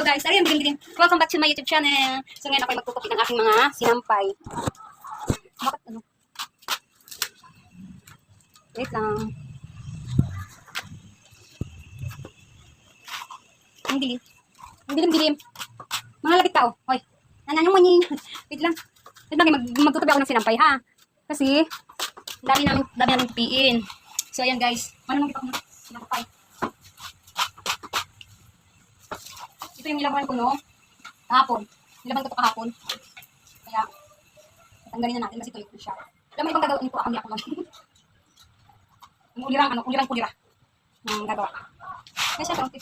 Hello guys, ayun, bilim. Welcome back to my YouTube channel. So ngayon ako ay magkukupi ng aking mga sinampay. Bakit ano? Wait lang. Ang dilim. Ang dilim dilim. Mga lapit tao. Hoy. Nananong mo niya. Wait lang. Wait lang, mag magtutupi ako ng sinampay ha. Kasi, dami namin, dami namin tupiin. So ayan guys. Mananong kita ko ng sinampay. Ito yung nilaban ko no. Kahapon. Nilaban ko ito kahapon. Kaya, tanggalin na natin kasi tuloy ko siya. Alam mo ibang gagawin ko, ako ako lang. Yung ulirang, ano, ulirang kulira. Ang gagawa. Kaya siya, okay.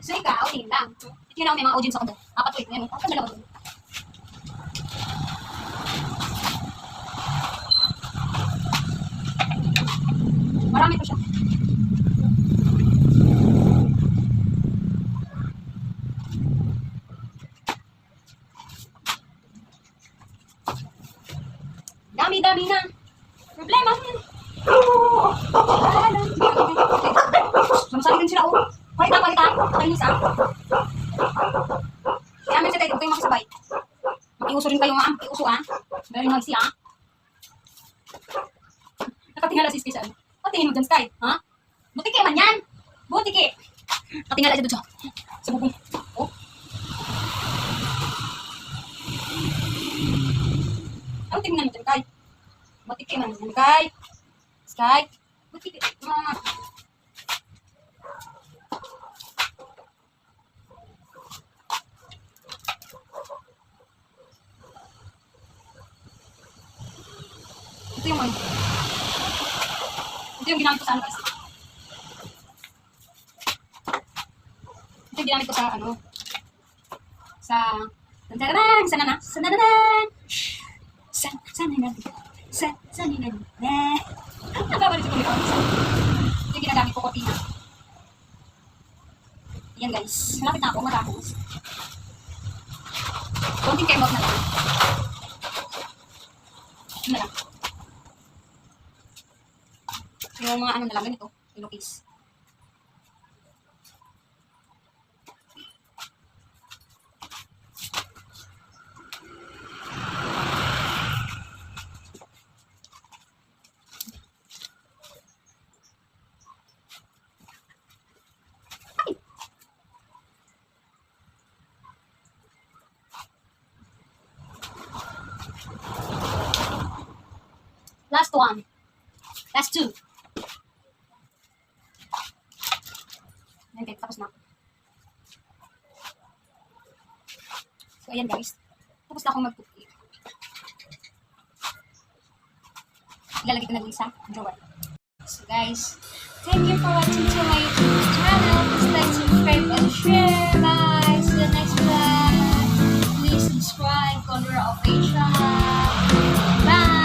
So ikaw, tingin lang. Tingnan ako may mga audience ako doon. Apat wait, ngayon. Ako dalawa doon. Marami pa siya. Dami-dami na. Problema mo yun. Mamasali din sila, oh. Palitan, palitan. Kainis, ah. Kaya minsan tayo, huwag kayong makasabay. Makiuso rin kayo, ah. Makiuso, ah. Very noisy, ah. Nakatingala si Sky Patingin mo dyan, Sky. Ha? Butiki man yan. Butiki. Nakatingala siya doon sa, sa bubong. Oh. Ano tingnan mo dyan, Kai? Butiki man yan, Kai. Sky. Butiki. Mama. Ito yung ano. Ito yung ginamit ko sa ano. Ito yung ginamit ko sa ano. Sa... Tantararan! Sana na! Sana na! Sa... Sana na! Sa... Sana na! Na! Nagkabalik sa. Ito yung ginagamit ko kortina. Yan guys. Malapit na ako matapos. Konting kemot na lang. Ano na lang. Yung mga ano na lang, ganito, pillowcase. Last one. Last two. Okay, tapos na. So, ayan guys. Tapos na akong mag-cookie. Ilalagay ko na din sa drawer. So guys, thank you for watching to my YouTube channel. Please like, subscribe, and share. Bye! See you next vlog. Please subscribe, Condora Official. Bye!